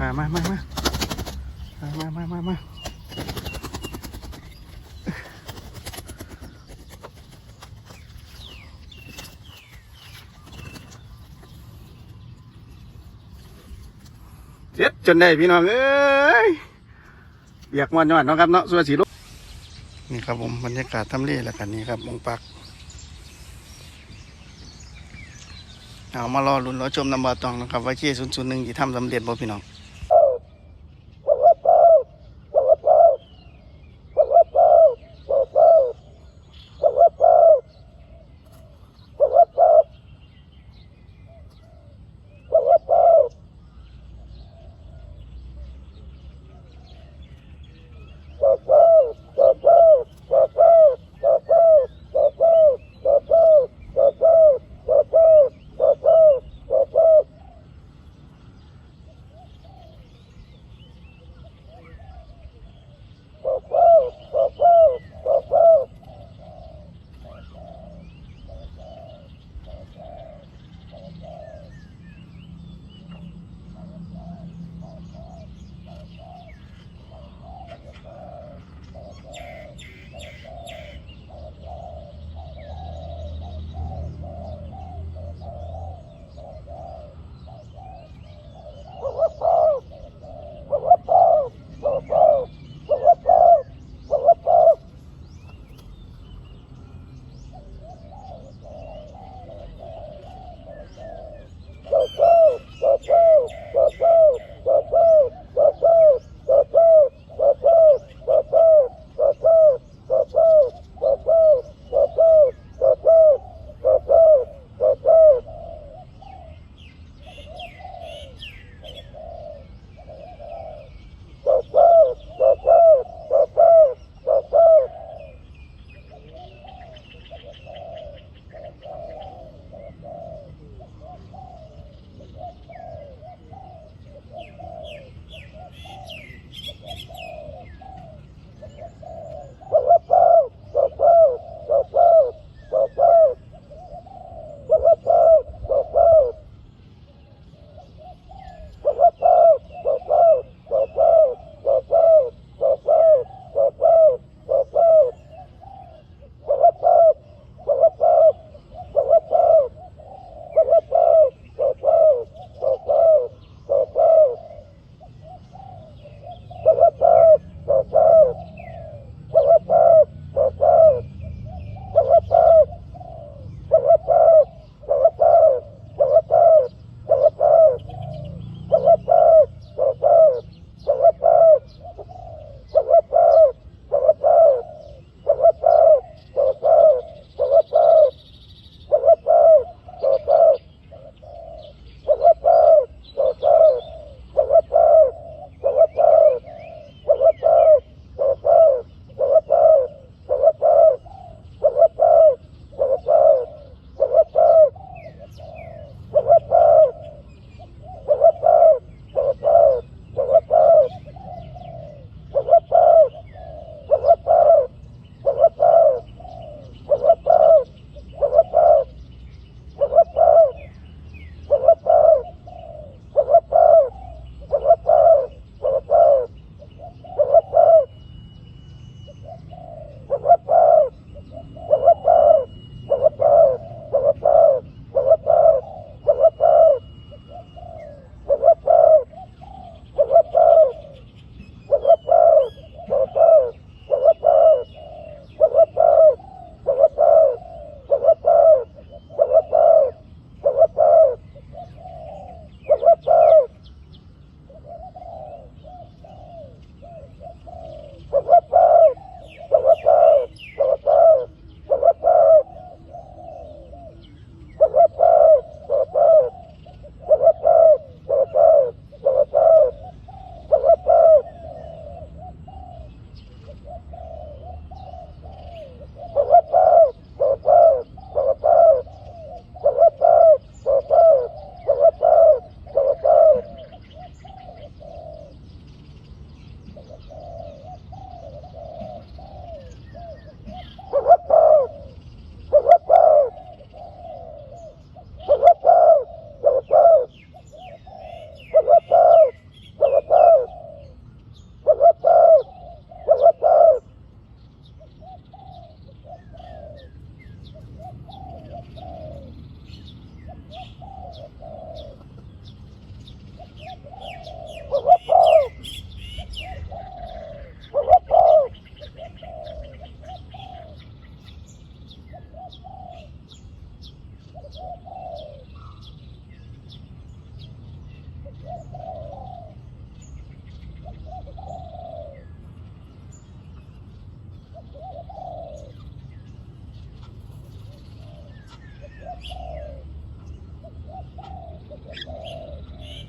อ่ามามามามามามามาเจ็ดจนได้พี่น้องเอ้ยเบียกมอนยอดเนาะครับเนาะส่วนสีลูกนี่ครับผมบรรยากาศทำเลแล้วกันนี่ครับองค์ปักเอามารอลุ้นรอชมน้ำบาตองนะครับว่าเคศูนย์ศูนย์หนึ่งที่ทำสำเร็จบ่พี่น้อง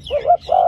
Woo-hoo-hoo!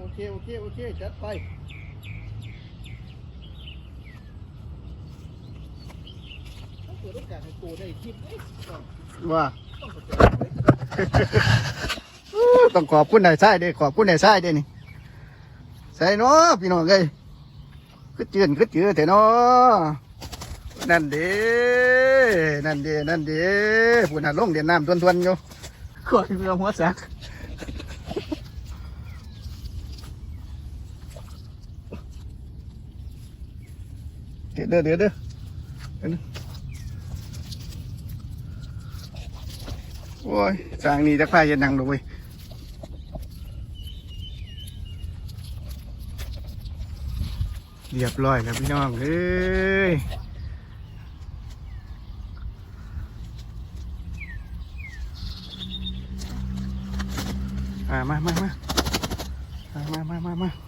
โอเค โอเค โอเค จัดไปเปิดโอกาสให้กูได้คลิปเอ้ยก่อนว่าต้องเข้าต้องขอบคุณนายชายเด้ขอบคุณนายชายเด้นี่ใส่เนาะพี่น้องเอ้ยคือเจือนคือเจือแต่เนาะนั่นเด้นั่นเด้นั่นเด้ผู้น่ะลงเดียนน้ำทวนๆอยู่ขอยเรือหัวสัก เดี๋ยวเด้อเดี๋ยวเด้อเดี๋ยวเด้อโอ้ยสางนี่จะพาเย็นนังดูเว้ยเรียบร้อยแล้วพี่น้องเอ้ยอ่ามามามามามามามา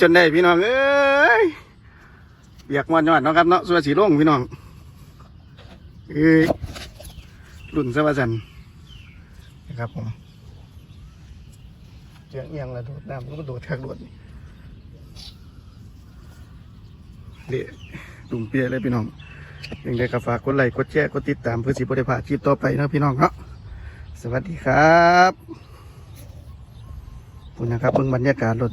จนได้พี่น้องเอ้ยเบียกมอนยอดเนาะครับเนาะส่วนสีลงพี่น้องเอ้ยรุ่นสวัสดิ์นะครับผมเจียงเอียงล้วโดดน้ำก็โดดแทกโดดเละดุ่มเปียเลยพี่น้องยังไงก็ฝากกดไลค์กดแชร์กดติดตามเพื่อสิบได้พลาดคลิปต่อไปนะพี่น้องเนาะสวัสดีครับคุณนะครับเบิ่งบรรยากาศรถ